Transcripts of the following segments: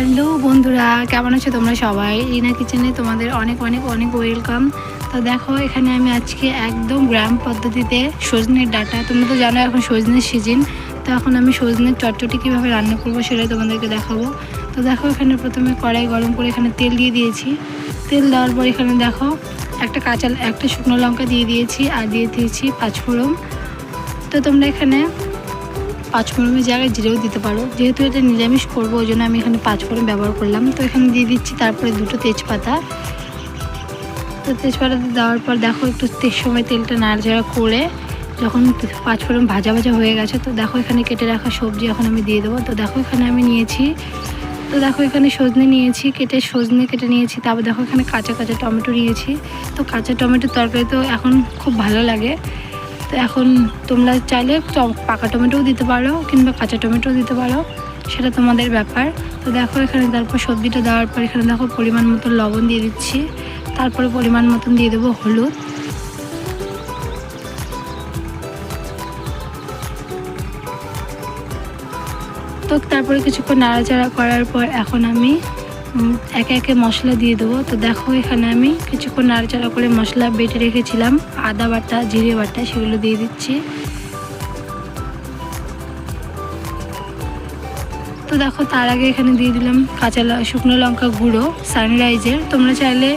Hello বন্ধুরা, কেমন আছো তোমরা সবাই? রিনা কিচেনে তোমাদের অনেক অনেক অনেক ওয়েলকাম তো দেখো, এখানে আমি আজকে একদম গ্রাম পদ্ধতিতে সজনের ডাটা। তোমরা তো জানো এখন সজনের সিজন তো এখন আমি সজনের চটচটি কীভাবে রান্না করব সেটাই তোমাদেরকে দেখাবো। তো দেখো, এখানে প্রথমে কড়াই গরম করে এখানে তেল দিয়ে দিয়েছি। তেল দেওয়ার পর এখানে দেখো, একটা কাঁচা, একটা শুকনো লঙ্কা দিয়ে দিয়েছি আর দিয়ে দিয়েছি পাঁচফোড়ন। তো তোমরা এখানে পাঁচফোড়নের জায়গায় জিরেও দিতে পারো। যেহেতু এটা নিরামিষ করব, ওই জন্য আমি এখানে পাঁচফোড়ন ব্যবহার করলাম। তো এখানে দিয়ে দিচ্ছি তারপরে দুটো তেজপাতা। তো তেজপাতাতে দেওয়ার পর দেখো একটু তেল সময় তেলটা নাড়াচাড়া করে যখন পাঁচফোড়ন ভাজা ভাজা হয়ে গেছে, তো দেখো এখানে কেটে রাখা সবজি এখন আমি দিয়ে দেবো। তো দেখো এখানে আমি নিয়েছি, তো দেখো এখানে সজনে নিয়েছি, কেটে সজনে কেটে নিয়েছি, তারপর দেখো এখানে কাঁচা কাঁচা টমেটো নিয়েছি। তো কাঁচা টমেটোর তরকারি তো এখন খুব ভালো লাগে। তো এখন তোমরা চাইলে পাকা টমেটোও দিতে পারো কিংবা কাঁচা টমেটোও দিতে পারো, সেটা তোমাদের ব্যাপার। তো দেখো এখানে তারপর সবজিটা দেওয়ার পর এখানে দেখো পরিমাণ মতো লবণ দিয়ে দিচ্ছি। তারপরে পরিমাণ মতন দিয়ে দেবো হলুদ। তো তারপরে কিছুক্ষণ নাড়াচাড়া করার পর এখন আমি একে একে মশলা দিয়ে দেবো। তো দেখো এখানে আমি কিছুক্ষণ নাড়াচাড়া করে মশলা বেটে রেখেছিলাম। আদা বাটা, জিরে বাটা সেগুলো দিয়ে দিচ্ছি। তো দেখো তার আগে এখানে দিয়ে দিলাম কাঁচা শুকনো লঙ্কা গুঁড়ো সানরাইজের তোমরা চাইলে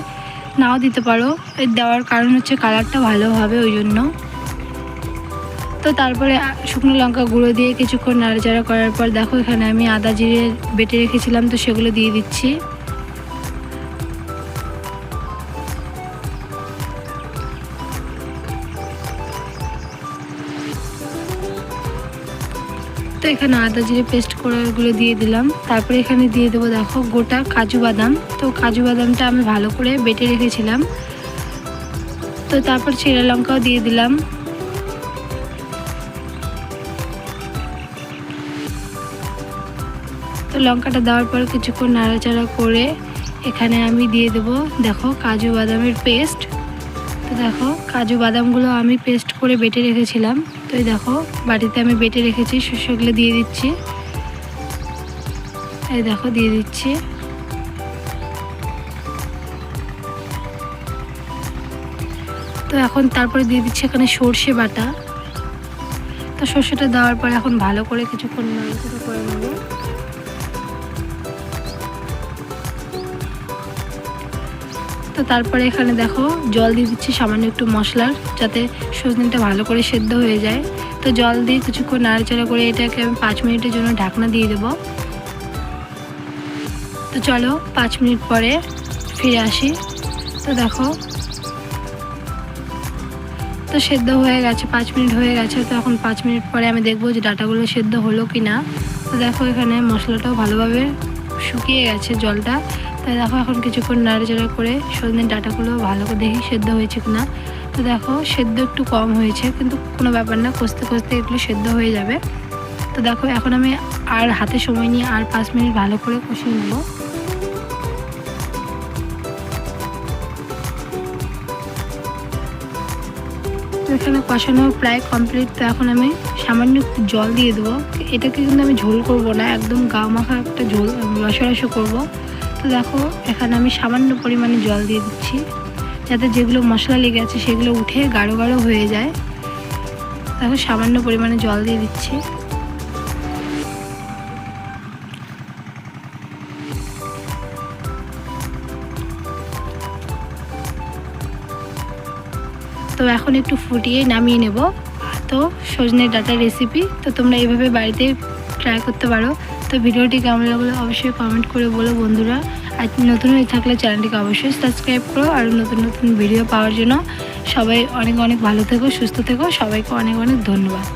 নাও দিতে পারো। এর দেওয়ার কারণ হচ্ছে কালারটা ভালো হবে ওই জন্য। তো তারপরে শুকনো লঙ্কা গুঁড়ো দিয়ে কিছুক্ষণ নাড়াচাড়া করার পর দেখো এখানে আমি আদা জিরে বেটে রেখেছিলাম, তো সেগুলো দিয়ে দিচ্ছি। তো এখানে আদা জিরে পেস্ট করাগুলো দিয়ে দিলাম। তারপরে এখানে দিয়ে দেবো দেখো গোটা কাজু বাদাম। তো কাজু বাদামটা আমি ভালো করে বেটে রেখেছিলাম। তো তারপর চেরা লঙ্কাও দিয়ে দিলাম। তো লঙ্কাটা দেওয়ার পর কিছুক্ষণ নাড়াচাড়া করে এখানে আমি দিয়ে দেবো, দেখো, কাজু বাদামের পেস্ট। তো দেখো, কাজু বাদামগুলো আমি পেস্ট করে বেটে রেখেছিলাম। তো এই দেখো, বাটিতে আমি বেটে রেখেছি সেগুলো দিয়ে দিচ্ছি। এই দেখো, দিয়ে দিচ্ছি। তো এখন তারপরে দিয়ে দিচ্ছি এখানে সর্ষে বাটা। তো সর্ষেটা দেওয়ার পর এখন ভালো করে কিছুক্ষণ নাড়াচাড়া করে নেব। তো তারপরে এখানে দেখো জল দিয়ে দিচ্ছি সামান্য একটু মশলার যাতে সজনেটা ভালো করে সেদ্ধ হয়ে যায়। তো জল দিয়ে কিছুক্ষণ নাড়াচাড়া করে এটাকে আমি পাঁচ মিনিটের জন্য ঢাকনা দিয়ে দেবো। তো চলো পাঁচ মিনিট পরে ফিরে আসি। তো দেখো তো সেদ্ধ হয়ে গেছে, পাঁচ মিনিট হয়ে গেছে। তো এখন পাঁচ মিনিট পরে আমি দেখব যে ডাটাগুলো সেদ্ধ হলো কি না তো দেখো এখানে মশলাটাও ভালোভাবে শুকিয়ে গেছে জলটা। তাই দেখো এখন কিছুক্ষণ নাড়াচাড়া করে সজনের ডাটাগুলো ভালো করে দেখি সেদ্ধ হয়েছে কিনা। তো দেখো সেদ্ধ একটু কম হয়েছে, কিন্তু কোনো ব্যাপার না, কষতে কষতে এগুলো সেদ্ধ হয়ে যাবে। তো দেখো এখন আমি আর হাতে সময় নিয়ে আর পাঁচ মিনিট ভালো করে কষিয়ে নেব। এখানে কষানো প্রায় কমপ্লিট তো এখন আমি সামান্য জল দিয়ে দেবো। এটাকে কিন্তু আমি ঝোল করব না, একদম গা মাখা একটা ঝোল রসা রসা করব। তো দেখো, এখানে আমি সামান্য পরিমাণে জল দিয়ে দিচ্ছি, যাতে যেগুলো মশলা লেগে আছে সেগুলো উঠে গাঢ় গাঢ় হয়ে যায়। দেখো, সামান্য পরিমাণে জল দিয়ে দিচ্ছি। তো এখন একটু ফুটিয়ে নামিয়ে নেব। তো সজনের ডাটার রেসিপি তো তোমরা এইভাবে বাড়িতে ট্রাই করতে পারো। তো ভিডিওটি কেমন লাগল অবশ্যই কমেন্ট করে বলো বন্ধুরা। আর নতুন হয়ে থাকলে চ্যানেলটিকে অবশ্যই সাবস্ক্রাইব করো আর নতুন নতুন ভিডিও পাওয়ার জন্য সবাই অনেক অনেক ভালো থেকো, সুস্থ থেকো। সবাইকে অনেক অনেক ধন্যবাদ।